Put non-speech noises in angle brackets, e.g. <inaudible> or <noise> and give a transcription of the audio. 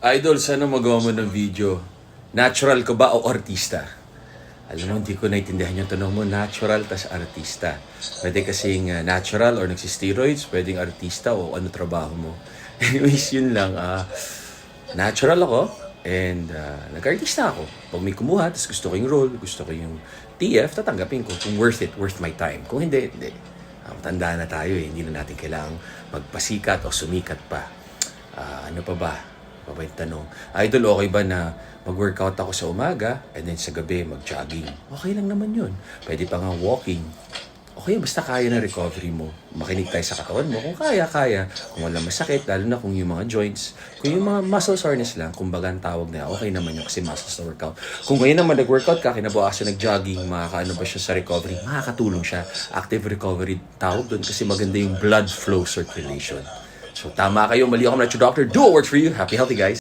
Idol, sana magawa mo ng video. Natural ka ba o artista? Alam mo, hindi ko naintindihan yung tanong mo, natural tas artista. Pwede kasing uh, natural or nagsisteroids, pwedeng artista o ano trabaho mo. <laughs> Anyways, yun lang. ah natural ako and uh, nag-artista ako. Pag may kumuha, tas gusto ko yung role, gusto ko yung TF, tatanggapin ko kung worth it, worth my time. Kung hindi, hindi. Uh, matanda na tayo eh, hindi na natin kailangang magpasikat o sumikat pa. Ah, ano pa ba? Pa ba yung tanong? Idol, okay ba na mag-workout ako sa umaga and then sa gabi mag-jogging? Okay lang naman yun. Pwede pa nga walking. Okay, basta kaya na recovery mo. Makinig tayo sa katawan mo. Kung kaya, kaya. Kung wala masakit, lalo na kung yung mga joints. Kung yung mga muscle soreness lang, kumbaga ang tawag na, okay naman yun kasi muscles na workout. Kung ngayon naman nag-workout ka, kinabukasan nag-jogging, makakaano ba siya sa recovery? Makakatulong siya. Active recovery tawag doon kasi maganda yung blood flow circulation. So tama kayo, mali ako na Doctor. Do works for you. Happy, healthy guys.